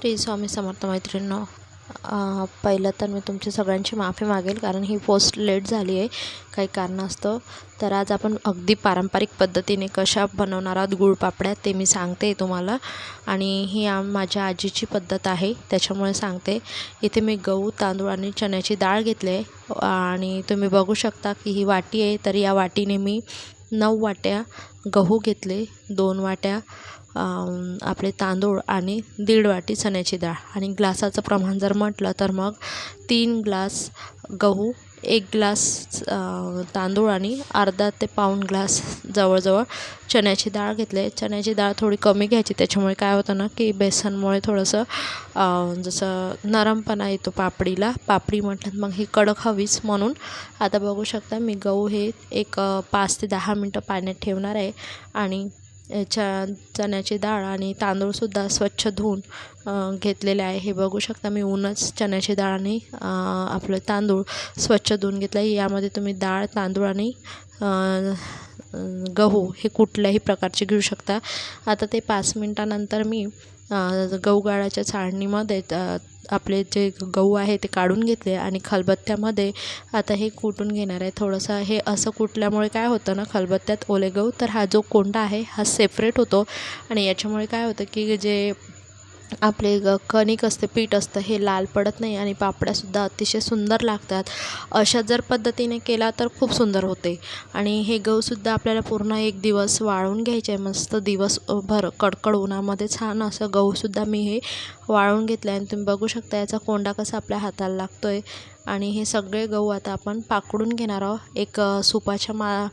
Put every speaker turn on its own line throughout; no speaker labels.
श्री स्वामी समर्थ मैत्रिणींनो पहिलं तर मी तुमची सगळ्यांची माफी मागेल कारण ही पोस्ट लेट झाली आहे काही कारणास्तव तर आज आपण अगदी पारंपरिक पद्धतीने कशा बनवणार आहोत गुळपापड्या ते मी सांगते तुम्हाला. आणि ही आम माझ्या आजीची पद्धत आहे त्याच्यामुळे सांगते. इथे मी गहू तांदूळ आणि चण्याची डाळ घेतली आहे. आणि तुम्ही बघू शकता की ही वाटी आहे तर या वाटीने मी नऊ वाट्या गहू घेतले दोन वाट्या आपले तांदूळ आणि दीड वाटी चण्याची डाळ. आणि ग्लासाचं प्रमाण जर म्हटलं तर मग तीन ग्लास गहू एक ग्लास तांदूळ आणि अर्धा ते पाऊण ग्लास जवळजवळ चण्याची डाळ घेतले. चण्याची डाळ थोडी कमी घ्यायची. त्याच्यामुळे काय होतं ना की बेसनमुळे थोडंसं जसं नरमपणा येतो पापडीला पापडी म्हटलं मग ही कडक हवीच म्हणून. आता बघू शकता मी गहू हे एक पाच ते दहा मिनटं पाण्यात ठेवणार आहे. आणि याच्या चण्याची डाळ आणि तांदूळसुद्धा स्वच्छ धुवून घेतलेले आहे. हे बघू शकता मी ऊनच चण्याची डाळ आणि आपलं तांदूळ स्वच्छ धुवून घेतलं आहे यामध्ये तुम्ही डाळ तांदूळ आणि गहू हे कुठल्याही प्रकारचे घेऊ शकता. आता ते पाच मिनटानंतर मी गहू गाळाच्या चाळणीमध्ये आपले जे गहू आहे ते काढून घेतले आणि खलबत्त्यामध्ये आता हे कुटून घेणार आहे. थोडंसं हे असं कुटल्यामुळे काय होतं ना खलबत्त्यात ओले गहू तर हा जो कोंडा आहे हा सेपरेट होतो. आणि याच्यामुळे काय होतं की जे आपले ग कणिक असते पीठ असतं हे लाल पडत नाही आणि पापड्यासुद्धा अतिशय सुंदर लागतात. अशा जर पद्धतीने केला तर खूप सुंदर होते. आणि हे गहूसुद्धा आपल्याला पूर्ण एक दिवस वाळवून घ्यायचे आहे. मस्त दिवसभर कडकड उन्हामध्ये छान असं गहूसुद्धा मी हे वाळवून घेतलं आहे आणि तुम्ही बघू शकता याचा कोंडा कसा आपल्या हाताला लागतो आहे आणि हे सगळे गहू आता आपण पाकडून घेणार आहोत. एक सुपाच्या मा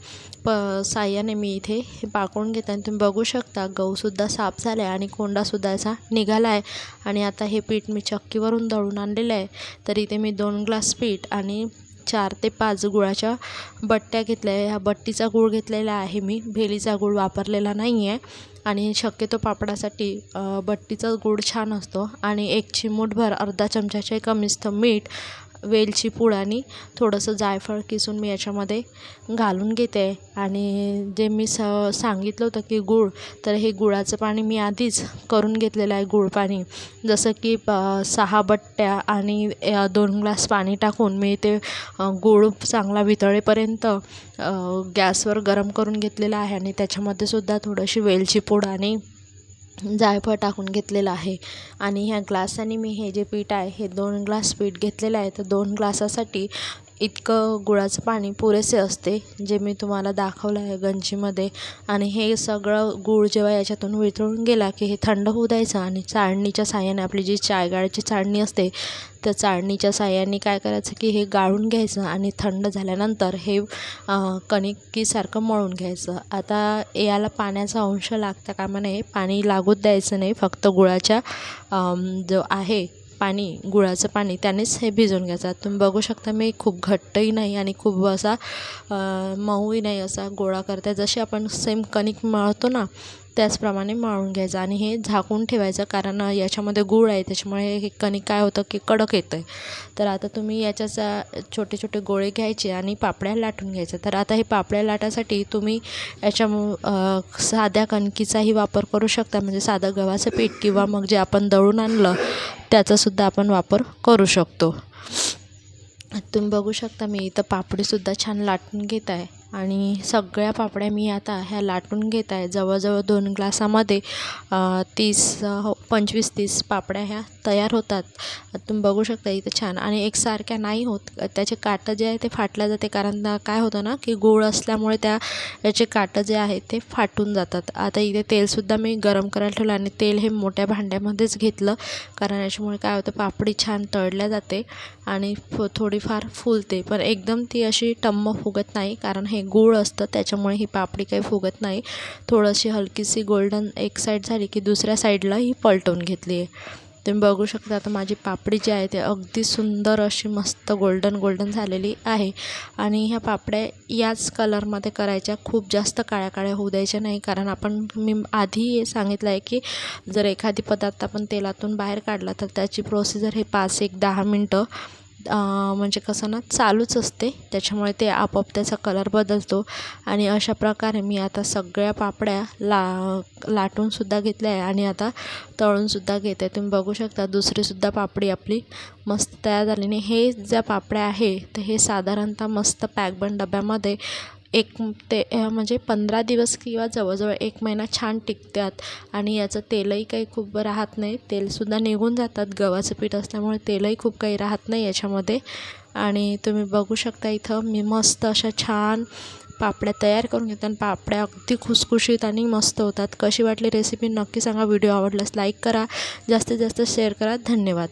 प साह्याने मी इथे हे पाकडून घेते आणि तुम्ही बघू शकता गहूसुद्धा साफ झाला आहे आणि कोंडासुद्धा याचा निघाला आहे आणि आता हे पीठ मी चक्कीवरून दळून आणलेलं आहे. तर इथे मी दोन ग्लास पीठ आणि चार ते पाच गुळाच्या बट्ट्या घेतल्या आहे. ह्या बट्टीचा गूळ घेतलेला आहे मी. भेलीचा गूळ वापरलेला नाही आहे आणि शक्यतो पापडासाठी बट्टीचा गूळ छान असतो. आणि एक चिमूटभर अर्धा चमच्याचे कमीस्त मीठ वेलची पूड आणि थोडंसं जायफळ किसून मी याच्यामध्ये घालून घेते. आणि जे मी स सांगितलं होतं की गूळ तर हे गुळाचं पाणी मी आधीच करून घेतलेलं आहे गूळ पाणी. जसं की प सहा बट्ट्या आणि दोन ग्लास पाणी टाकून मी ते गूळ चांगला वितळेपर्यंत गॅसवर गरम करून घेतलेला आहे. आणि त्याच्यामध्ये सुद्धा थोडीशी वेलची पूड आणि जायफळ टाकून घेतलेलं आहे. आणि ह्या ग्लासाने मी हे जे पीठ आहे हे दोन ग्लास पीठ घेतलेलं आहे. तर दोन ग्लासासाठी इतकं गुळाचं पाणी पुरेसे असते जे मी तुम्हाला दाखवलं आहे गंजीमध्ये. आणि हे सगळं गूळ जेव्हा याच्यातून वितळून गेला की हे थंड होऊ द्यायचं आणि चाळणीच्या साह्याने आपली जी चायगाळची चाळणी असते त्या चाळणीच्या साह्याने काय करायचं की हे गाळून घ्यायचं आणि थंड झाल्यानंतर हे कणिकीसारखं मळून घ्यायचं. आता याला पाण्याचा अंश लागता कामा नये पाणी लागूच द्यायचं नाही फक्त गुळाच्या जो आहे पाणी गुळाचं पाणी त्यानेच हे भिजवून घ्यायचं. तुम्ही बघू शकता मी खूप घट्टही नाही आणि खूप असा मऊही नाही असा गोळा करते. जशी आपण सेम कणिक मळतो ना त्याचप्रमाणे मळून घ्यायचं आणि हे झाकून ठेवायचं कारण याच्यामध्ये गूळ आहे त्याच्यामुळे हे कणिक काय होतं की कडक येतं आहे तर आता तुम्ही याच्याचा छोटे छोटे गोळे घ्यायचे आणि पापड्या लाटून घ्यायच्या तर आता हे पापड्या लाटासाठी तुम्ही याच्या साध्या कणकीचाही वापर करू शकता. म्हणजे साधं गव्हाचं पीठ किंवा मग जे आपण दळून आणलं त्याचासुद्धा आपण वापर करू शकतो. तुम्ही बघू शकता मी इथं पापडीसुद्धा छान लाटून घेत आहे. आणि सगळ्या पापड्या मी आता ह्या लाटून घेत आहे. जवळजवळ दोन ग्लासामध्ये तीस हो पंचवीस तीस पापड्या ह्या तयार होतात. तुम्ही बघू शकता इथं छान. आणि एकसारख्या नाही होत. त्याचे काटं जे आहे ते फाटल्या जाते. कारण काय होतं ना की गूळ असल्यामुळे त्या याचे काटं जे आहे ते फाटून जातात. आता इथे तेलसुद्धा मी गरम करायला ठेवलं आणि तेल हे मोठ्या भांड्यामध्येच घेतलं. कारण याच्यामुळे काय होतं पापडी छान तळल्या जाते आणि थोडीफार फुलते. पण एकदम ती अशी टम्म फुगत नाही. कारण हे गूळ असतं त्याच्यामुळे ही पापडी काही फुगत नाही. थोडीशी हलकीशी गोल्डन एक साईड झाली की दुसऱ्या साईडला ही पलटवून घेतली आहे. तुम्ही बघू शकता आता माझी पापडी जी आहे ते अगदी सुंदर अशी मस्त गोल्डन गोल्डन झालेली आहे. आणि ह्या पापड्या याच कलरमध्ये करायच्या खूप जास्त काळ्या काळ्या होऊ द्यायच्या नाही. कारण आपण मी आधी हे सांगितलं आहे की जर एखादी पदार्थ आपण तेलातून बाहेर काढला तर त्याची प्रोसिजर हे पाच एक दहा मिनटं म्हणजे कसं ना चालूच असते. त्याच्यामुळे ते आपोआप त्याचा कलर बदलतो. आणि अशा प्रकारे मी आता सगळ्या पापड्या ला लाटूनसुद्धा घेतल्या आहे. आणि आता तळूनसुद्धा घेते. आहे तुम्ही बघू शकता दुसरीसुद्धा पापडी आपली मस्त तयार झाली. आणि हे ज्या पापड्या आहे तर हे साधारणतः मस्त पॅकबंद डब्यामध्ये एक ते म्हणजे पंधरा दिवस किंवा जवळजवळ एक महिना छान टिकतात. आणि याचं तेलही काही खूप राहत नाही. तेलसुद्धा निघून जातात. गव्हाचं पीठ असल्यामुळे तेलही खूप काही राहत नाही याच्यामध्ये. आणि तुम्ही बघू शकता इथं मी मस्त अशा छान पापड्या तयार करून घेते. आणि पापड्या अगदी खुसखुशीत आणि मस्त होतात. कशी वाटली रेसिपी नक्की सांगा. व्हिडिओ आवडल्यास लाईक करा. जास्तीत जास्त शेअर करा. धन्यवाद.